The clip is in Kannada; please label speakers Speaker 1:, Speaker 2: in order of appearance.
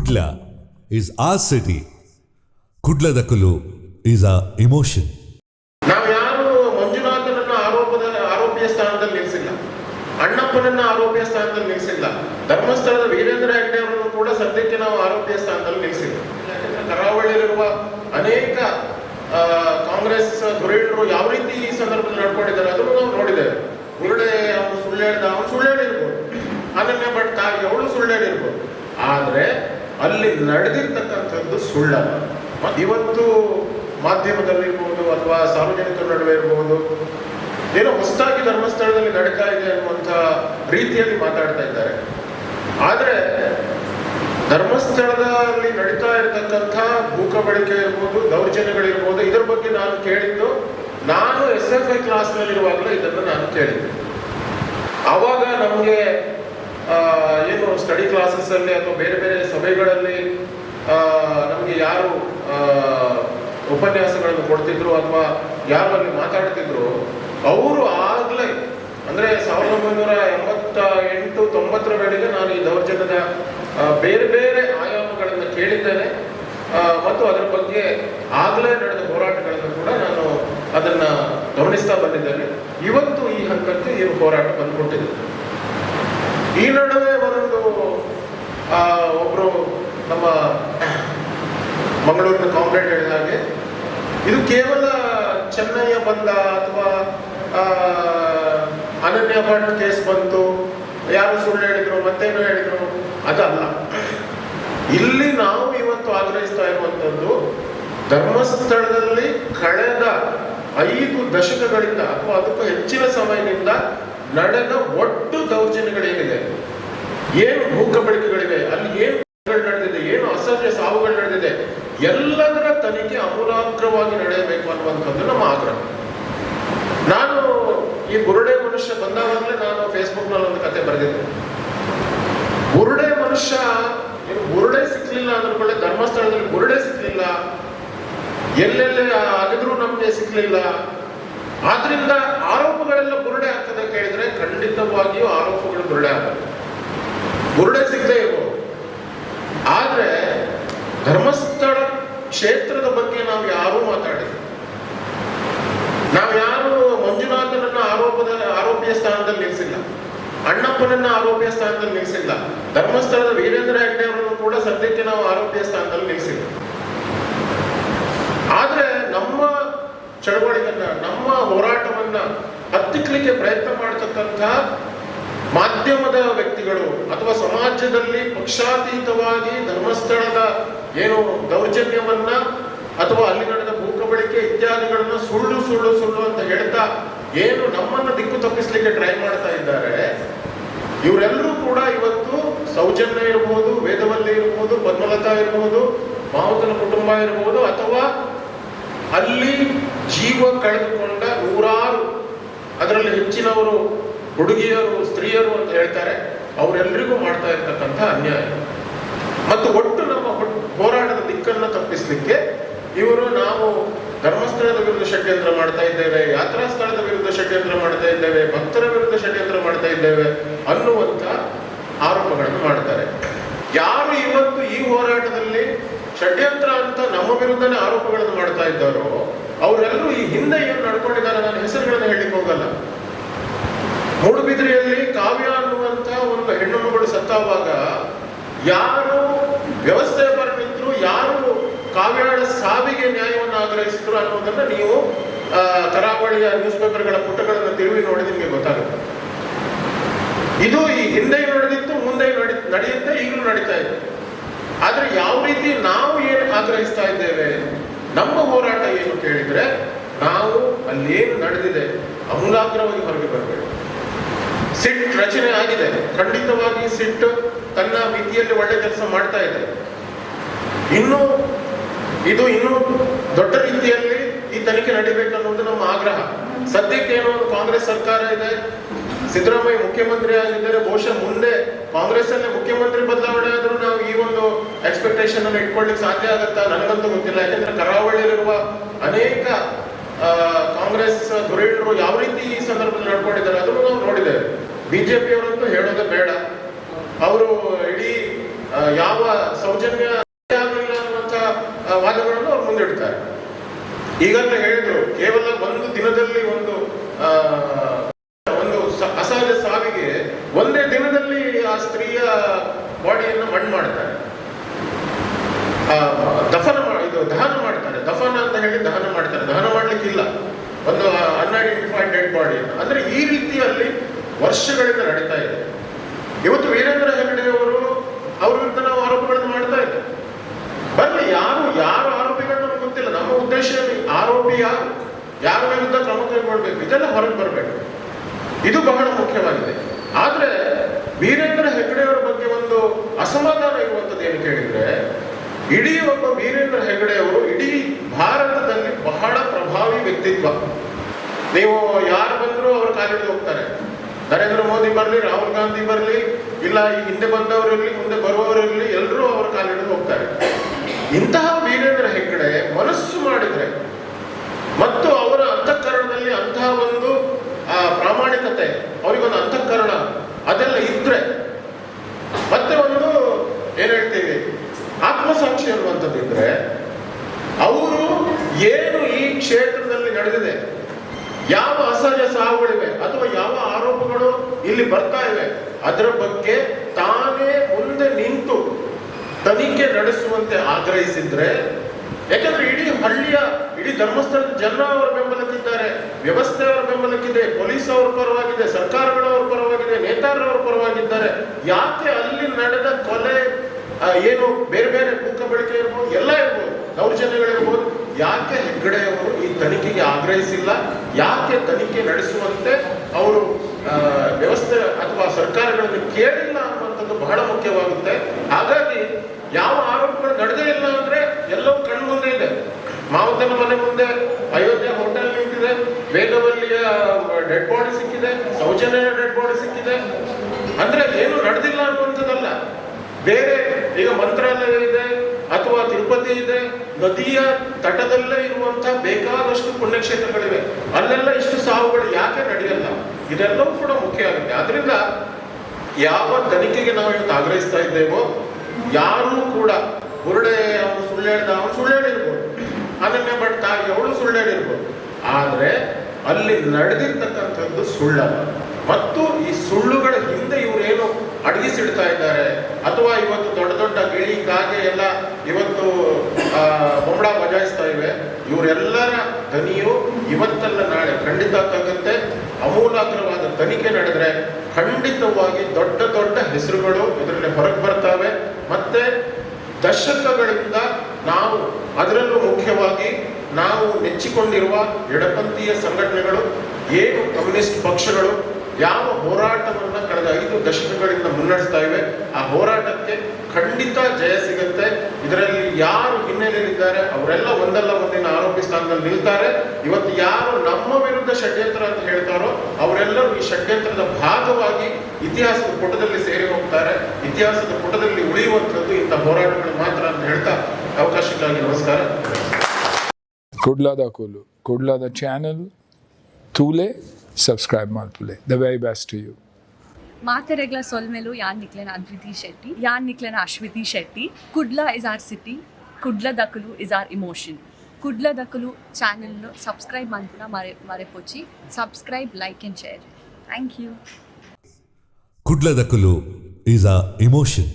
Speaker 1: ಕುಡ್ಲ ಈಸ್ ಆ ಸಿಟಿ ಕುಡ್ಲದಕಲು ಈಸ್ ಅ ಇಮೋಷನ್
Speaker 2: ನಾವು ಯಾರು ಮಂಜುನಾಥನನ್ನ ಆರೋಪದ ಆರೋಪಿಯ ಸ್ಥಾನದಲ್ಲಿ ಅಣ್ಣಪ್ಪನನ್ನ ಆರೋಪಿಯ ಸ್ಥಾನದಲ್ಲಿ ನಿಲ್ಲಿಸಿಲ್ಲ. ಧರ್ಮಸ್ಥಳದ ವೀರೇಂದ್ರ ಹೆಗ್ಡೆ ಅವರನ್ನು ಕೂಡ ಸದ್ಯಕ್ಕೆ ನಾವು ಆರೋಪಿಯ ಸ್ಥಾನದಲ್ಲಿ ನಿಲ್ಲಿಸಿಲ್ಲ. ಯಾಕಂದ್ರೆ ಕರಾವಳಿಯಲ್ಲಿರುವ ಅನೇಕ ಕಾಂಗ್ರೆಸ್ ಧುರೀಣರು ಯಾವ ರೀತಿ ಈ ಸಂದರ್ಭದಲ್ಲಿ ನಡ್ಕೊಂಡಿದ್ದಾರೆ ಅದನ್ನು ನಾವು ನೋಡಿದ್ದೇವೆ. ಗುರುಡೆ ಅವನು ಸುಳ್ಳು ಹೇಳಿದ, ಅವನು ಸುಳ್ಳು ಹೇಳಿರ್ಬೋದು. ಅನನ್ಯ ಭಟ್ ತಾಯಿ ಅವಳು ಸುಳ್ಳು ಹೇಳಿರ್ಬೋದು. ಆದ್ರೆ ಅಲ್ಲಿ ನಡೆದಿರ್ತಕ್ಕಂಥದ್ದು ಮತ್ತೆ ಇವತ್ತು ಮಾಧ್ಯಮದಲ್ಲಿರ್ಬೋದು ಅಥವಾ ಸಾರ್ವಜನಿಕರ ನಡುವೆ ಇರ್ಬೋದು, ಏನೋ ಹೊಸದಾಗಿ ಧರ್ಮಸ್ಥಳದಲ್ಲಿ ನಡೀತಾ ಇದೆ ಅನ್ನುವಂಥ ರೀತಿಯಲ್ಲಿ ಮಾತಾಡ್ತಾ ಇದ್ದಾರೆ. ಆದರೆ ಧರ್ಮಸ್ಥಳದಲ್ಲಿ ನಡೀತಾ ಇರತಕ್ಕಂಥ ಭೂಕ ಬಳಕೆ ಇರ್ಬೋದು, ದೌರ್ಜನ್ಯಗಳಿರ್ಬೋದು, ಇದರ ಬಗ್ಗೆ ನಾನು ಕೇಳಿದ್ದು, ನಾನು ಎಸ್ ಎಫ್ ಐ ಕ್ಲಾಸ್ನಲ್ಲಿರುವಾಗಲೇ ಇದನ್ನು ನಾನು ಕೇಳಿದ್ದೆ. ಆವಾಗ ನಮಗೆ ಏನು ಸ್ಟಡಿ ಕ್ಲಾಸಸ್ಸಲ್ಲಿ ಅಥವಾ ಬೇರೆ ಬೇರೆ ಸಭೆಗಳಲ್ಲಿ ನಮಗೆ ಯಾರು ಉಪನ್ಯಾಸಗಳನ್ನು ಕೊಡ್ತಿದ್ರು ಅಥವಾ ಯಾರು ಅಲ್ಲಿ ಮಾತಾಡ್ತಿದ್ರು, ಅವರು ಆಗಲೇ, ಅಂದ್ರೆ ಸಾವಿರದ ಒಂಬೈನೂರ ಎಂಬತ್ತ ಎಂಟು ತೊಂಬತ್ತರ ವೇಳೆಗೆ ನಾನು ಈ ದೌರ್ಜನ್ಯದ ಬೇರೆ ಬೇರೆ ಆಯಾಮಗಳನ್ನು ಕೇಳಿದ್ದೇನೆ. ಮತ್ತು ಅದರ ಬಗ್ಗೆ ಆಗಲೇ ನಡೆದ ಹೋರಾಟಗಳನ್ನು ಕೂಡ ನಾನು ಅದನ್ನ ಗಮನಿಸ್ತಾ ಬಂದಿದ್ದೇನೆ. ಇವತ್ತು ಈ ಹಂತಕ್ಕೆ ಈ ಹೋರಾಟ ಬಂದ್ಕೊಟ್ಟಿದೆ. ಈ ನಡುವೆ ಒಂದು ಒಬ್ರು ನಮ್ಮ ಮಂಗಳೂರಿನ ಕಾಮ್ರೇಡ್ ಹೇಳಿದ ಹಾಗೆ, ಇದು ಕೇವಲ ಚೆನ್ನೈಯ ಬಂದ ಅಥವಾ ಅನನ್ಯ ಭಟ್ ಕೇಸ್ ಬಂತು, ಯಾರು ಸುಳ್ಳು ಹೇಳಿದ್ರು, ಮತ್ತೇನು ಹೇಳಿದ್ರು, ಅದಲ್ಲ. ಇಲ್ಲಿ ನಾವು ಇವತ್ತು ಆಗ್ರಹಿಸ್ತಾ ಇರುವಂಥದ್ದು ಧರ್ಮಸ್ಥಳದಲ್ಲಿ ಕಳೆದ ಐದು ದಶಕಗಳಿಂದ, ಅಥವಾ ಅದಕ್ಕೂ ಹೆಚ್ಚಿನ ಸಮಯದಿಂದ ನಡೆದ ಒಟ್ಟು ದೌರ್ಜನ್ಯಗಳೇನಿದೆ? ಏನು ಭೂಕಬಳಿಕೆಗಳಿವೆ ಅಲ್ಲಿ ಏನು ನಡೆದಿದೆ? ಏನು ಅಸಹ್ಯ ಸಾವುಗಳು ನಡೆದಿದೆ? ಎಲ್ಲದರ ತನಿಖೆ ಅಮೂಲಾಗ್ರವಾಗಿ ನಡೆಯಬೇಕು ಅನ್ನುವಂಥದ್ದು ನಮ್ಮ ಆಗ್ರಹ. ನಾನು ಈ ಬುರುಡೆ ಮನುಷ್ಯ ಬಂದಾಗಲೇ ನಾನು ಫೇಸ್ಬುಕ್ನಲ್ಲಿ ಒಂದು ಕತೆ ಬರೆದಿದ್ದೆ. ಬುರುಡೆ ಮನುಷ್ಯ ಬುರುಡೆ ಸಿಕ್ಲಿಲ್ಲ ಅಂದ್ಕೊಳ್ಳೆ ಧರ್ಮಸ್ಥಳದಲ್ಲಿ ಬುರುಡೆ ಸಿಕ್ಲಿಲ್ಲ. ಎಲ್ಲೆಲ್ಲಿ ಅಗದ್ರೂ ನಮಗೆ ಸಿಕ್ಲಿಲ್ಲ. ಆದ್ರಿಂದ ಆರೋಪಗಳೆಲ್ಲ ಬುರುಡೆ ಆಗ್ತದೆ ಕೇಳಿದ್ರೆ ಖಂಡಿತವಾಗಿಯೂ ಆರೋಪಗಳು ಬುರುಡೆ ಆಗ್ತದೆ ಬುರುಡೆ ಸಿಗದೆ ಇರಬಹುದು ಆದ್ರೆ ಧರ್ಮಸ್ಥಳ ಕ್ಷೇತ್ರದ ಬಗ್ಗೆ ನಾವು ಯಾರೂ ಮಾತಾಡಿಲ್ಲ. ನಾವು ಯಾರು ಮಂಜುನಾಥನನ್ನ ಆರೋಪದ ಆರೋಪಿಯ ಸ್ಥಾನದಲ್ಲಿ ನಿಲ್ಲಿಸಿಲ್ಲ. ಅಣ್ಣಪ್ಪನನ್ನ ಆರೋಪಿಯ ಸ್ಥಾನದಲ್ಲಿ ನಿಲ್ಲಿಸಿಲ್ಲ. ಧರ್ಮಸ್ಥಳದ ವೀರೇಂದ್ರ ಹೆಗ್ಡೆ ಅವರನ್ನು ಕೂಡ ಸದ್ಯಕ್ಕೆ ನಾವು ಆರೋಪಿಯ ಸ್ಥಾನದಲ್ಲಿ ನಿಲ್ಲಿಸಿಲ್ಲ ಆದ್ರೆ ನಮ್ಮ ಚಳವಳಿಯನ್ನ, ನಮ್ಮ ಹೋರಾಟವನ್ನ ಹತ್ತಿಕ್ಕಲಿಕ್ಕೆ ಪ್ರಯತ್ನ ಮಾಡತಕ್ಕಂಥ ಮಾಧ್ಯಮದ ವ್ಯಕ್ತಿಗಳು ಅಥವಾ ಸಮಾಜದಲ್ಲಿ ಪಕ್ಷಾತೀತವಾಗಿ ಧರ್ಮಸ್ಥಳದ ಏನು ದೌರ್ಜನ್ಯವನ್ನ ಅಥವಾ ಅಲ್ಲಿ ನಡೆದ ಭೂಕಬಳಿಕೆ ಇತ್ಯಾದಿಗಳನ್ನ ಸುಳ್ಳು ಸುಳ್ಳು ಸುಳ್ಳು ಅಂತ ಹೇಳ್ತಾ ಏನು ನಮ್ಮನ್ನ ದಿಕ್ಕು ತಪ್ಪಿಸ್ಲಿಕ್ಕೆ ಟ್ರೈ ಮಾಡ್ತಾ ಇದ್ದಾರೆ, ಇವರೆಲ್ಲರೂ ಕೂಡ ಇವತ್ತು ಸೌಜನ್ಯ ಇರಬಹುದು ವೇದವಲ್ಲಿ ಇರಬಹುದು ಪದ್ಮಲತಾ ಇರಬಹುದು ಮಾವುತನ ಕುಟುಂಬ ಇರಬಹುದು ಅಥವಾ ಅಲ್ಲಿ ಜೀವ ಕಳೆದುಕೊಂಡ ನೂರಾರು ಅದರಲ್ಲಿ ಹೆಚ್ಚಿನವರು ಹುಡುಗಿಯರು, ಸ್ತ್ರೀಯರು ಅಂತ ಹೇಳ್ತಾರೆ. ಅವರೆಲ್ಲರಿಗೂ ಮಾಡ್ತಾ ಇರ್ತಕ್ಕಂಥ ಅನ್ಯಾಯ. ಮತ್ತು ಒಟ್ಟು ನಮ್ಮ ಹೋರಾಟದ ದಿಕ್ಕನ್ನು ತಪ್ಪಿಸಲಿಕ್ಕೆ ಇವರು ನಾವು ಧರ್ಮಸ್ಥಳದ ವಿರುದ್ಧ ಷಡ್ಯಂತ್ರ ಮಾಡ್ತಾ ಇದ್ದೇವೆ, ಯಾತ್ರಾ ಸ್ಥಳದ ವಿರುದ್ಧ ಷಡ್ಯಂತ್ರ ಮಾಡ್ತಾ ಇದ್ದೇವೆ, ಭಕ್ತರ ವಿರುದ್ಧ ಷಡ್ಯಂತ್ರ ಮಾಡ್ತಾ ಇದ್ದೇವೆ ಅನ್ನುವಂತ ಆರೋಪಗಳನ್ನು ಮಾಡ್ತಾರೆ. ಯಾರು ಇವತ್ತು ಈ ಹೋರಾಟದಲ್ಲಿ ಷಡ್ಯಂತ್ರ ಅಂತ ನಮ್ಮ ವಿರುದ್ಧನೇ ಆರೋಪಗಳನ್ನು ಮಾಡ್ತಾ ಇದ್ದಾರೋ ಅವರೆಲ್ಲರೂ ಈ ಹಿಂದೆ ಏನು ನಡ್ಕೊಂಡಿದ್ದಾರೆ ನಾನು ಹೆಸರುಗಳನ್ನು ಹೇಳಲಿಕ್ಕೆ ಹೋಗಲ್ಲ. ಮೂಡುಬಿದ್ರಿಯಲ್ಲಿ ಕಾವ್ಯ ಅನ್ನುವಂತ ಒಂದು ಹೆಣ್ಣು ಮಗಳು ಸತ್ತಾವಾಗ ಯಾರು ವ್ಯವಸ್ಥೆ ನಿಂತರು ಯಾರು ಕಾವ್ಯಾಳ ಸಾವಿಗೆ ನ್ಯಾಯವನ್ನು ಆಗ್ರಹಿಸಿದ್ರು ಅನ್ನೋದನ್ನ ನೀವು ಕರಾವಳಿಯ ನ್ಯೂಸ್ ಪೇಪರ್ಗಳ ಪುಟಗಳನ್ನು ತಿರುವಿ ನೋಡಿ ನಿಮಗೆ ಗೊತ್ತಾಗುತ್ತೆ. ಇದು ಈ ಹಿಂದೆ ನಡೆದಿತ್ತು, ಮುಂದೆ ನಡಿ, ನಡೆಯುತ್ತೆ, ಈಗಲೂ ನಡೀತಾ ಇದೆ. ಆದ್ರೆ ಯಾವ ರೀತಿ ನಾವು ಏನು ಆಗ್ರಹಿಸ್ತಾ ಇದ್ದೇವೆ ನಮ್ಮ ಹೋರಾಟ ಏನು ಕೇಳಿದರೆ, ನಾವು ಅಲ್ಲೇನು ನಡೆದಿದೆ ಅಮೂಲಾಗ್ರವಾಗಿ ಹೊರಗೆ ಬರಬೇಕು ಸಿಟ್ ರಚನೆ ಆಗಿದೆ. ಖಂಡಿತವಾಗಿ ಸಿಟ್ ತನ್ನ ಮಿತಿಯಲ್ಲಿ ಒಳ್ಳೆ ಕೆಲಸ ಮಾಡ್ತಾ ಇದೆ. ಇನ್ನು, ಇದು ಇನ್ನೂ ದೊಡ್ಡ ರೀತಿಯಲ್ಲಿ ಈ ತನಿಖೆ ನಡೀಬೇಕು ಅನ್ನೋದು ನಮ್ಮ ಆಗ್ರಹ. ಸದ್ಯಕ್ಕೆ ಏನೋ ಕಾಂಗ್ರೆಸ್ ಸರ್ಕಾರ ಇದೆ ಸಿದ್ದರಾಮಯ್ಯ ಮುಖ್ಯಮಂತ್ರಿ ಆಗಿದ್ದರೆ ಬಹುಶಃ ಮುಂದೆ ಕಾಂಗ್ರೆಸ್ ಅಲ್ಲೇ ಮುಖ್ಯಮಂತ್ರಿ ಬದಲಾವಣೆ ಆದರೂ ನಾವು ಈ ಒಂದು ಎಕ್ಸ್ಪೆಕ್ಟೇಷನ್ ಅನ್ನು ಇಟ್ಕೊಳ್ಳಿಕ್ಕೆ ಸಾಧ್ಯ ಆಗುತ್ತಾ? ನನಗಂತೂ ಗೊತ್ತಿಲ್ಲ. ಯಾಕಂದ್ರೆ ಕರಾವಳಿಯಲ್ಲಿರುವ ಅನೇಕ ಕಾಂಗ್ರೆಸ್ ಧುರೀಣರು ಯಾವ ರೀತಿ ಈ ಸಂದರ್ಭದಲ್ಲಿ ನಡ್ಕೊಂಡಿದ್ದಾರೆ ಅದನ್ನು ನಾವು ನೋಡಿದ್ದೇವೆ. ಬಿಜೆಪಿ ಅವರಂತೂ ಹೇಳೋದೇ ಬೇಡ. ಅವರು ಇಡೀ ಯಾವ ಸೌಜನ್ಯ ಆಗಲಿಲ್ಲ ಅನ್ನುವಂಥ ಆ, ವಾದಗಳನ್ನು ಅವ್ರು ಮುಂದಿಡ್ತಾರೆ. ಈಗಂತ ಹೇಳಿದ್ರು ಕೇವಲ ಒಂದು ದಿನದಲ್ಲಿ ಒಂದು ಒಂದೇ ದಿನದಲ್ಲಿ ಆ ಸ್ತ್ರೀಯ ಬಾಡಿಯನ್ನು ಮಣ್ಣು ಮಾಡ್ತಾರೆ. ದಫನ ಇದು ದಹನ ಮಾಡ್ತಾರೆ. ದಫನ ಅಂತ ಹೇಳಿ ದಹನ ಮಾಡ್ತಾರೆ. ದಹನ ಮಾಡ್ಲಿಕ್ಕಿಲ್ಲ. ಒಂದು ಅನ್ಐಡೆಂಟಿಫೈಡ್ ಡೆಡ್ ಬಾಡಿ ಅಂದ್ರೆ ಈ ರೀತಿಯಲ್ಲಿ ವರ್ಷಗಳಿಂದ ನಡೀತಾ ಇದೆ. ಇವತ್ತು ವೀರೇಂದ್ರ ಹೆಗಡೆ ಅವರು, ಅವ್ರ ವಿರುದ್ಧ ನಾವು ಆರೋಪಗಳನ್ನು ಮಾಡ್ತಾ ಇದ್ದೇವೆ. ಬರ್ಲಿ ಯಾರು ಯಾರು ಆರೋಪಿಗಳು ನಮ್ಗೆ ಗೊತ್ತಿಲ್ಲ. ನಮ್ಮ ಉದ್ದೇಶ? ಆರೋಪಿ ಯಾರು? ಯಾರ ವಿರುದ್ಧ ಕ್ರಮ ಕೈಗೊಳ್ಬೇಕು? ಇದೆಲ್ಲ ಹೊರಗೆ ಬರಬೇಕು. ಇದು ಬಹಳ ಮುಖ್ಯವಾಗಿದೆ. ಆದ್ರೆ ವೀರೇಂದ್ರ ಹೆಗಡೆಯವರ ಬಗ್ಗೆ ಒಂದು ಅಸಮಾಧಾನ ಇರುವಂತದ್ದು ಏನು ಕೇಳಿದ್ರೆ ಇಡೀ ಒಬ್ಬ ವೀರೇಂದ್ರ ಹೆಗಡೆಯವರು ಇಡೀ ಭಾರತದಲ್ಲಿ ಬಹಳ ಪ್ರಭಾವಿ ವ್ಯಕ್ತಿತ್ವ. ನೀವು ಯಾರು ಬಂದರೂ ಅವರು ಕಾಲಿಡಿದು ಹೋಗ್ತಾರೆ. ನರೇಂದ್ರ ಮೋದಿ ಬರಲಿ, ರಾಹುಲ್ ಗಾಂಧಿ ಬರಲಿ, ಇಲ್ಲ ಈ ಹಿಂದೆ ಬಂದವರಿರಲಿ ಮುಂದೆ ಬರುವವರಿರಲಿ ಎಲ್ಲರೂ ಅವರ ಕಾಲಿಡಿದು ಹೋಗ್ತಾರೆ. ಇಂತಹ ವೀರೇಂದ್ರ ಹೆಗ್ಗಡೆ ಮನಸ್ಸು ಮಾಡಿದರೆ ಮತ್ತು ಅವರ ಅಂತಃಕರಣದಲ್ಲಿ ಅಂತಹ ಒಂದು ಪ್ರಾಮಾಣಿಕತೆ, ಅವರಿಗೊಂದು ಅಂತಃಕರಣ ಅದೆಲ್ಲ ಇದ್ರೆ ಮತ್ತೆ ಒಂದು ಏನ್ ಹೇಳ್ತೀವಿ? ಆತ್ಮಸಾಕ್ಷಿ ಅನ್ನುವಂಥದ್ದು ಇದ್ರೆ ಅವರು ಏನು ಈ ಕ್ಷೇತ್ರದಲ್ಲಿ ನಡೆದಿದೆ? ಯಾವ ಅಸಹಜ ಸಾವುಗಳಿವೆ? ಅಥವಾ ಯಾವ ಆರೋಪಗಳು ಇಲ್ಲಿ ಬರ್ತಾ ಇವೆ? ಅದರ ಬಗ್ಗೆ ತಾನೇ ಮುಂದೆ ನಿಂತು ತನಿಖೆ ನಡೆಸುವಂತೆ ಆಗ್ರಹಿಸಿದ್ರೆ, ಯಾಕಂದ್ರೆ ಇಡೀ ಹಳ್ಳಿಯ, ಇಡೀ ಧರ್ಮಸ್ಥಳದ ಜನರ ಅವರ ಬೆಂಬಲಕ್ಕಿದ್ದಾರೆ. ವ್ಯವಸ್ಥೆ ಅವರ ಬೆಂಬಲಕ್ಕಿದೆ. ಪೊಲೀಸ್ ಅವರ ಪರವಾಗಿದೆ. ಸರ್ಕಾರಗಳವರ ಪರವಾಗಿದೆ. ನೇತಾರರವರ ಪರವಾಗಿದ್ದಾರೆ. ಯಾಕೆ ಅಲ್ಲಿ ನಡೆದ ಕೊಲೆ ಏನು ಬೇರೆ ಬೇರೆ ಮೂಕ ಬಳಕೆ ಇರ್ಬೋದು, ಎಲ್ಲ ಇರ್ಬೋದು, ದೌರ್ಜನ್ಯಗಳಿರ್ಬೋದು, ಯಾಕೆ ಹೆಗ್ಗಡೆಯವರು ಈ ತನಿಖೆಗೆ ಆಗ್ರಹಿಸಿಲ್ಲ? ಯಾಕೆ ತನಿಖೆ ನಡೆಸುವಂತೆ ಅವರು ವ್ಯವಸ್ಥೆ ಅಥವಾ ಸರ್ಕಾರಗಳನ್ನು ಕೇಳಿಲ್ಲ ಅನ್ನುವಂಥದ್ದು ಬಹಳ ಮುಖ್ಯವಾಗುತ್ತೆ. ಹಾಗಾಗಿ ಯಾವ ಆರೋಪಗಳು ನಡೆದೇ ಇಲ್ಲ ಅಂದ್ರೆ ಎಲ್ಲವೂ ಕಣ್ಣು ಮುಂದೆ ಇದೆ ಮಾವುತನ ಮನೆ ಮುಂದೆ ಅಯೋಧ್ಯೆ ಹೋಟೆಲ್ ನಿಂತಿದೆ ವೇಗವಲ್ಲಿಯ ಡೆಡ್ ಬಾಡಿ ಸಿಕ್ಕಿದೆ, ಸೌಜನ್ಯ ಡೆಡ್ ಬಾಡಿ ಸಿಕ್ಕಿದೆ. ಅಂದ್ರೆ ಏನು ನಡೆದಿಲ್ಲ ಅನ್ನುವಂಥದ್ದಲ್ಲ. ಬೇರೆ ಈಗ ಮಂತ್ರಾಲಯ ಇದೆ, ಅಥವಾ ತಿರುಪತಿ ಇದೆ, ನದಿಯ ತಟದಲ್ಲೇ ಇರುವಂತಹ ಬೇಕಾದಷ್ಟು ಪುಣ್ಯಕ್ಷೇತ್ರಗಳಿವೆ. ಅಲ್ಲೆಲ್ಲ ಇಷ್ಟು ಸಾವುಗಳು ಯಾಕೆ ನಡೆಯಲ್ಲ? ಇದೆಲ್ಲವೂ ಕೂಡ ಮುಖ್ಯ ಆಗುತ್ತೆ. ಆದ್ರಿಂದ ಯಾವ ತನಿಖೆಗೆ ನಾವು ಇವತ್ತು ಆಗ್ರಹಿಸ್ತಾ ಇದ್ದೇವೋ, ಯಾರೂ ಕೂಡ ಬುರುಡೆ ಅವನು ಸುಳ್ಳು ಹೇಳ್ದ, ಅವನು ಸುಳ್ಳು ಹೇಳಿರ್ಬೋದು. ಅನನ್ಯ ಭಟ್ ತಾಯಿ, ಅವಳು ಸುಳ್ಳು ಹೇಳಿರ್ಬೋದು. ಆದ್ರೆ ಅಲ್ಲಿ ನಡೆದಿರ್ತಕ್ಕಂಥದ್ದು ಸುಳ್ಳ. ಮತ್ತು ಈ ಸುಳ್ಳುಗಳ ಹಿಂದೆ ಇವರೇನು ಅಡಗಿಸಿಡ್ತಾ ಇದ್ದಾರೆ. ಅಥವಾ ಇವತ್ತು ದೊಡ್ಡ ದೊಡ್ಡ ಗಿಳಿ ಕಾಗೆ ಎಲ್ಲ ಇವತ್ತು ಬೊಂಬಡ ಬಜಾಯಿಸ್ತಾ ಇವೆ. ಇವರೆಲ್ಲರ ದನಿಯು ಇವತ್ತಲ್ಲ ನಾಳೆ ಖಂಡಿತ ತಗುತ್ತೆ ಅಮೂಲಾಗ್ರವಾದ ತನಿಖೆ ನಡೆದರೆ ಖಂಡಿತವಾಗಿ ದೊಡ್ಡ ದೊಡ್ಡ ಹೆಸರುಗಳು ಇದರಲ್ಲಿ ಹೊರಗೆ ಬರ್ತವೆ. ಮತ್ತೆ ದಶಕಗಳಿಂದ ನಾವು ಅದರಲ್ಲೂ ಮುಖ್ಯವಾಗಿ ನಾವು ನೆಚ್ಚಿಕೊಂಡಿರುವ ಎಡಪಂಥೀಯ ಸಂಘಟನೆಗಳು ಏನು ಕಮ್ಯುನಿಸ್ಟ್ ಪಕ್ಷಗಳು ಯಾವ ಹೋರಾಟವನ್ನ ಕಳೆದ ಐದು ದಶಕಗಳಿಂದ ಮುನ್ನಡೆಸ್ತಾ ಇವೆ, ಆ ಹೋರಾಟಕ್ಕೆ ಖಂಡಿತ ಜಯ ಸಿಗುತ್ತೆ. ಇದರಲ್ಲಿ ಯಾರು ಹಿನ್ನೆಲೆಯಲ್ಲಿದ್ದಾರೆ ಅವರೆಲ್ಲ ಒಂದಲ್ಲ ಒಂದಿನ ಆರೋಪಿ ಸ್ಥಾನದಲ್ಲಿ ನಿಲ್ತಾರೆ. ಇವತ್ತು ಯಾರು ನಮ್ಮ ವಿರುದ್ಧ ಷಡ್ಯಂತ್ರ ಅಂತ ಹೇಳ್ತಾರೋ ಅವರೆಲ್ಲರೂ ಈ ಷಡ್ಯಂತ್ರದ ಭಾಗವಾಗಿ ಇತಿಹಾಸದ ಪುಟದಲ್ಲಿ ಸೇರಿ ಹೋಗ್ತಾರೆ. ಇತಿಹಾಸದ ಪುಟದಲ್ಲಿ ಉಳಿಯುವಂಥದ್ದು ಇಂಥ ಹೋರಾಟಗಳು ಮಾತ್ರ ಅಂತ ಹೇಳ್ತಾ ಅವಕಾಶಕ್ಕಾಗಿ ನಮಸ್ಕಾರ.
Speaker 3: ಕುಡ್ಲಾದ ಕೂಲು ಕುಡ್ಲಾದ ಚಾನಲ್ ತೂಲೆ subscribe ಮಾಡ್ತುಲೆ the very best to you
Speaker 4: ಮಾತೆರೆಗ್ಲ ಸೊಲ್ಮೆಲು ಯಾನ್ ನಿಕ್ಲೆನ ಅದ್ವಿತಿ ಶೆಟ್ಟಿ ಯಾನ್ ನಿಕ್ಲೆನ Ashwiti Shetty Kudla is our city Kudla ದಕಲು is R emotion Kudla ದಕಲು channel subscribe ಮಾಡ್ಪುನ ಮರೆ ಮರೆಪೊಚ್ಚಿ subscribe like and share thank you
Speaker 1: ಕುಡ್ಲದಕಲು is a emotion